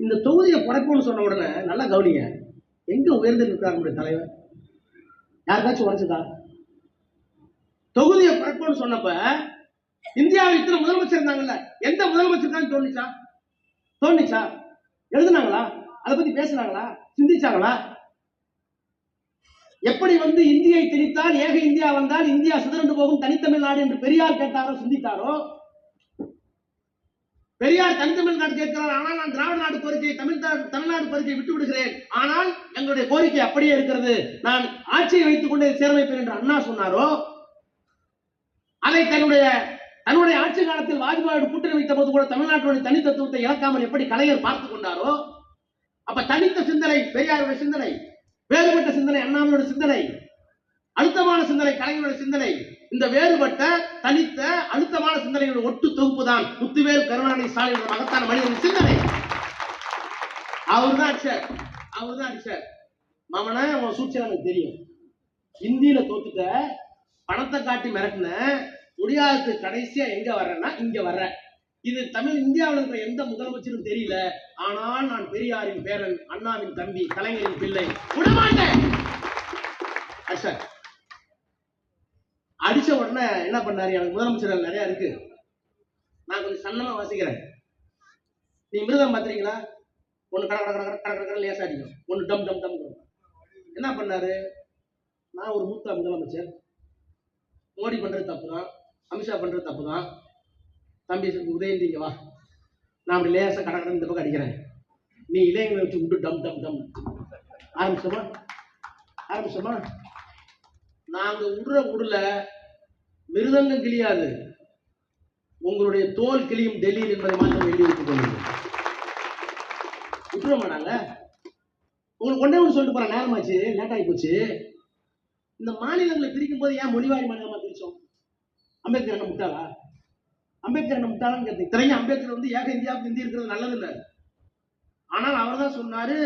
இந்த தொகுதியை குறைப்போம்னு சொன்ன உடனே நல்லா கவனிங்க. எங்க உயர்ந்து நிற்கிறார் நம்முடைய தலைவர்? யாருக்காச்சும் உரைச்சதா தொகுதியை குறைப்போம்னு சொன்னப்ப இந்தியாவில் இத்தனை முதலமைச்சர் இருந்தாங்கல்ல எந்த முதலமைச்சர் தான் தோணுச்சா தோணுச்சா எழுதுனாங்களா? அதை பத்தி பேசுனாங்களா? சிந்திச்சாங்களா? எப்படி வந்து இந்தியை திணித்தால் ஏக இந்தியா வந்தால் இந்தியா சிதறண்டு போகும் தனித்தமிழ்நாடு என்று பெரியார் கேட்டாரோ சிந்தித்தாரோ பெரியார் தனித்தமிழ்நாடு கேட்கிறார். ஆனால் நான் திராவிட நாடு கோரிக்கையை தமிழ் தமிழ்நாடு கோரிக்கையை விட்டு விடுகிறேன். ஆனால் எங்களுடைய கோரிக்கை அப்படியே இருக்கிறது. நான் ஆட்சியை வைத்துக் கொண்டு சீரமைப்பேன் என்று அண்ணா சொன்னாரோ? அதை தன்னுடைய தன்னுடைய ஆட்சி காலத்தில் வாஜ்பாயோடு கூட்டணி வைத்த போது கூட தமிழ்நாட்டுடைய தனி தத்துவத்தை இழக்காமல் எப்படி கலைஞர் பார்த்துக் கொண்டாரோ? அப்ப தனித்த சிந்தனை பெரியாருடைய சிந்தனை வேறுபட்ட சிந்தனை அண்ணாமையோட சிந்தனை அழுத்தமான சிந்தனை கலைஞருடைய சிந்தனை இந்த வேறுபட்ட தனித்த அழுத்தமான சிந்தனைகளோட ஒட்டு தொகுப்பு தான் முத்துவேல் கருணாநிதி ஸ்டாலின் மகத்தான மனிதனின் சிந்தனை. அவர்தான் சார் அவர்தான் சார் மாமனா அவன் சூழ்ச்சி எனக்கு தெரியும். இந்தியில தோத்துட்ட பணத்தை காட்டி மிரட்டின முடியாதது கடைசியா எங்க வர்றேன்னா இங்க வர்றேன். இது தமிழ் இந்தியாவில் இருக்கிற எந்த முதலமைச்சரும் தெரியல. ஆனால் நான் பெரியாரின் பேரன் அண்ணாவின் தம்பி கலைஞரின் பிள்ளை. விடமாட்டேன்! சார் அடிச்ச உடனே என்ன பண்ணாரு? எனக்கு முதலமைச்சர் நிறைய இருக்கு. நான் கொஞ்சம் சன்னமா வாசிக்கிறேன். நீ மிருதம் பார்த்துறீங்களா ஒன்று கட கட கட கட கட கட லேசா அடிக்கும். ஒன்று டம் டம் டம் என்ன பண்ணாரு? நான் ஒரு மூத்த முதலமைச்சர். மோடி பண்றது தப்பு தான் அமித்ஷா பண்றது தப்பு தான் தம்பி உதயந்திங்க வா. நான் அப்படி லேசா கட கட இந்த பக்கம் அடிக்கிறேன். நீ இளைஞர்களை வச்சு விட்டு டம் டம் டம். ஆரம்பிச்சோமா? ஆரம்பிச்சோமா? நாங்க விடுற உடல மிருதங்கம் கிளியாது. உங்களுடைய தோல் கிளியும் டெல்லியில் என்பதை மாற்றம் எழுதி வைத்துக் கொள்ளுங்கள். விட்டுருவோமா நாங்க? உங்களுக்கு ஒன்றே ஒன்று சொல்லிட்டு போறேன் நேரமாச்சு லேட் ஆகி போச்சு. இந்த மாநிலங்களை பிரிக்கும் போது ஏன் மொழிவாரி மாநிலமா பிரிச்சோம்? அம்பேத்கர் என்ன முட்டாளா? அம்பேத்கர் என்ன முட்டாளான்னு கேட்டீங்க. அம்பேத்கர் வந்து ஏக இந்தியாவுக்கு இந்தி இருக்கிறது நல்லது இல்லை. ஆனால் அவர் தான் சொன்னாரு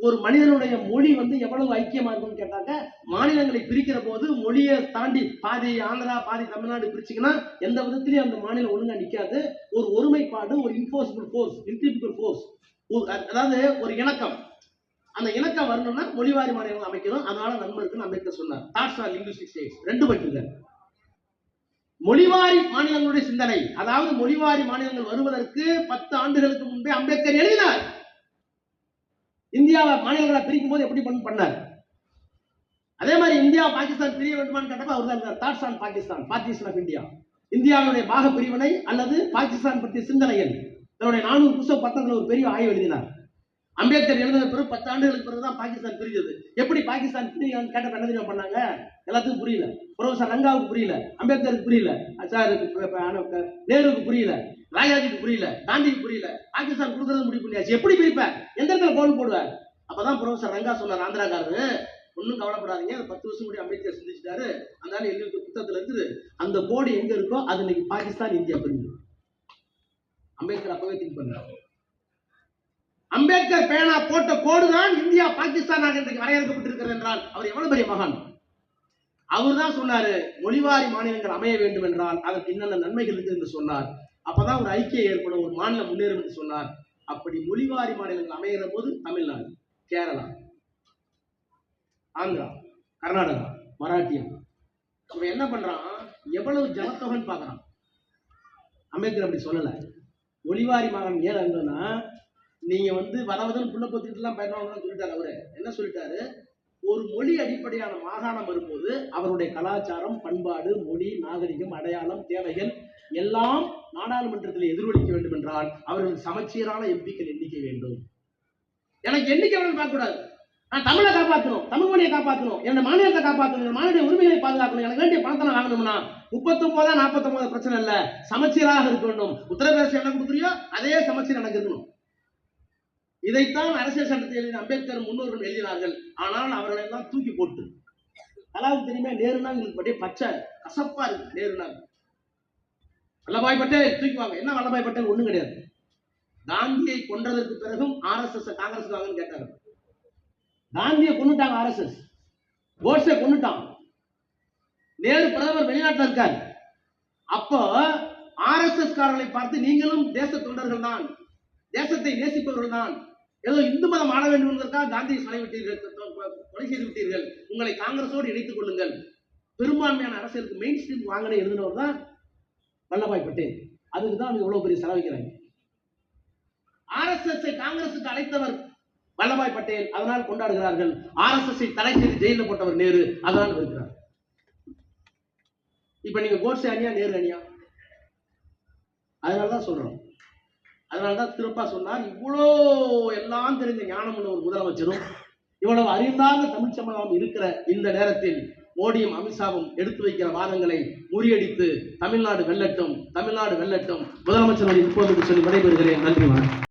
ஒரு மனிதனுடைய மொழி வந்து எவ்வளவு ஐக்கியமா இருக்கும்னு கேட்டாங்க மாநிலங்களை பிரிக்கிற போது மொழியை தாண்டி பாதி ஆந்திரா பாதி தமிழ்நாடு பிரிச்சிங்கன்னா எந்த விதத்திலையும் அந்த மாநிலம் ஒழுங்கா நிக்காது. ஒரு ஒருமைப்பாடு ஒரு இன்ஃபோர்ஸ்பிள் ஃபோர்ஸ் இன்டிபிள் ஃபோர்ஸ் அதாவது ஒரு இணக்கம். அந்த இணக்கம் வரணும்னா மொழிவாரி மாநிலங்கள் அமைக்கணும். அதனால நன்மை இருக்குன்னு அம்பேத்கர் சொன்னார். தாட்ஸ் ஆர் லிங்குஸ்டிக் ஸ்டேட்ஸ் ரெண்டு பட்டுங்க மொழிவாரி மாநிலங்களுடைய சிந்தனை. அதாவது மொழிவாரி மாநிலங்கள் வருவதற்கு பத்து ஆண்டுகளுக்கு முன்பே அம்பேத்கர் எழுதினார். இந்தியாவை மாநிலங்களை பிரிக்கும் போது எப்படி பண்ண பண்ணார்? அதே மாதிரி இந்தியா பாகிஸ்தான் பிரிய வேண்டுமான்னு கேட்டப்ப அவர் தான் that's on Pakistan. Partition of India இந்தியாவுடைய பாக பிரிவினை அல்லது பாகிஸ்தான் பற்றிய சிந்தனைகள். தன்னுடைய நானூறு புஸ்தக பத்தங்கள் ஒரு பெரிய ஆய்வு எழுதினார். அம்பேத்கர் எழுதின பிறகு பத்து ஆண்டுகளுக்கு பிறகு தான் பாகிஸ்தான் பிரிஞ்சது. எப்படி பாகிஸ்தான் பிரியான்னு கேட்ட என்ன பண்ணாங்க? எல்லாத்துக்கும் புரியல. ப்ரொஃபசர் ரங்காவுக்கு புரியல. அம்பேத்கருக்கு புரியல. சார் நேருவுக்கு புரியல. ராஜாஜிக்கு புரியல காந்திக்கு புரியல பாகிஸ்தான் கொடுக்கறது முடிவு பண்ணியாச்சு எப்படி பிரிப்ப? எந்த இடத்துல கோல் போடுவ அப்பதான் ப்ரொஃபசர் ரங்கா சொன்னார் ஆந்திராக்காரரு. ஒன்றும் கவலைப்படாதீங்க அது பத்து வருஷம் முன்னாடி அம்பேத்கர் சிந்திச்சிட்டாரு. அதனால எங்களுக்கு புத்தகத்துல இருக்குது அந்த போர்டு எங்க இருக்கோ அது இன்னைக்கு பாகிஸ்தான் இந்தியா பிரிவு அம்பேத்கர் அப்பவே திங்க் பண்ணார். அம்பேத்கர் பேனா போட்ட கோடு தான் இந்தியா பாகிஸ்தான் இன்றைக்கு வரையறுக்கப்பட்டிருக்கிறது என்றால் அவர் எவ்வளவு பெரிய மகான்? அவர் தான் சொன்னாரு மொழிவாரி மாநிலங்கள் அமைய வேண்டும் என்றால் அதற்கு என்னென்ன நன்மைகள் இருக்கு என்று சொன்னார். அப்பதான் ஒரு ஐக்கியம் ஏற்படும் ஒரு மாநிலம் முன்னேறும் என்று சொன்னார். அப்படி மொழிவாரி மாநிலங்கள் அமைகிற போது தமிழ்நாடு கேரளா ஆந்திரா கர்நாடகா மராட்டியம் அவன் என்ன பண்றான்? எவ்வளவு ஜனத்தொகைன்னு பாக்குறான் அம்பேத்கர் அப்படி சொல்லல. மொழிவாரி மாநிலம் ஏன் இருந்ததுன்னா நீங்க வந்து வரவதன் புள்ள பத்துக்கிட்டுலாம் பயன்படுத்தணும்னு சொல்லிட்டாரு அவரு. என்ன சொல்லிட்டாரு? ஒரு மொழி அடிப்படையான மாகாணம் வரும்போது அவருடைய கலாச்சாரம் பண்பாடு மொழி நாகரிகம் அடையாளம் தேவைகள் எல்லாம் நாடாளுமன்றத்தில் எதிரொலிக்க வேண்டும் என்றால் அவர்கள் சமச்சீரான எம்பிக்கள் எண்ணிக்கை வேண்டும். எனக்கு எண்ணிக்கை அவர்கள் பார்க்க கூடாது நான் தமிழை காப்பாற்றணும் தமிழ் மொழியை காப்பாற்றணும் என்னோட மாநிலத்தை காப்பாற்றணும் என் மாநில உரிமைகளை பாதுகாக்கணும் எனக்கு வேண்டிய பணத்தை நான் வாங்கணும்னா முப்பத்தொன்பதா நாற்பத்தொன்பது பிரச்சனை இல்லை. சமச்சீராக இருக்க வேண்டும். உத்தரப்பிரதேசம் என்ன கொடுக்குறியோ அதே சமச்சீர் எனக்கு இருக்கணும் இதைத்தான் அரசியல் சட்டத்தில் எழுதின அம்பேத்கர் முன்னோர்கள் எழுதினார்கள். ஆனால் அவர்களை எல்லாம் தூக்கி போட்டு. அதாவது தெரியுமா? நேருனா எங்களுக்கு அப்படியே பச்சை கசப்பா இருக்கு நேருனா வல்லபாய் பட்டேல் தூக்கி வாங்க என்ன வல்லபாய் பட்டேல்? ஒண்ணும் கிடையாது. காந்தியை கொன்றதற்கு பிறகும் ஆர்எஸ்எஸ் காங்கிரஸ் வாங்கன்னு கேட்டாங்க காந்தியை கொண்டுட்டாங்க ஆர்எஸ்எஸ் கோட்ஸை கொண்டுட்டான் நேரு பிரதமர் வெளிநாட்டில் இருக்கார். அப்போ ஆர்எஸ்எஸ் காரர்களை பார்த்து நீங்களும் தேச தொண்டர்கள் தான். தேசத்தை நேசிப்பவர்கள் தான். ஏதோ இந்து மதம் ஆட வேண்டும் என்பதற்காக காந்தியை கொலை விட்டீர்கள் கொலை செய்து விட்டீர்கள் உங்களை காங்கிரஸோடு இணைத்துக் கொள்ளுங்கள். பெரும்பான்மையான அரசியலுக்கு மெயின் ஸ்ட்ரீம் வாங்கின எழுதினவர் தான் வல்லபாய் பட்டேல். அதுக்கு தான் இவ்வளவு பெரிய செலவிக்கிறாங்க ஆர்எஸ்எஸ் காங்கிரசுக்கு அழைத்தவர் வல்லபாய் பட்டேல். அதனால் கொண்டாடுகிறார்கள். ஆர்எஸ்எஸ் தடை செய்து ஜெயிலில் போட்டவர் நேரு. அதனால் இருக்கிறார். இப்ப நீங்க கோட்ஸே அணியா நேரு அணியா? அதனாலதான் சொல்றோம். அதனாலதான் திருப்பா சொன்னார் இவ்வளோ எல்லாம் தெரிந்த ஞானம் உள்ள ஒரு முதலமைச்சரும் இவ்வளவு அறிந்தார்ந்த தமிழ் சமூகம் இருக்கிற இந்த நேரத்தில் மோடியும் அமித்ஷாவும் எடுத்து வைக்கிற வாதங்களை முறியடித்து தமிழ்நாடு வெல்லட்டும் தமிழ்நாடு வெல்லட்டும். முதலமைச்சர் இப்போது சொல்லி விடைபெறுகிறேன். நன்றி வணக்கம்.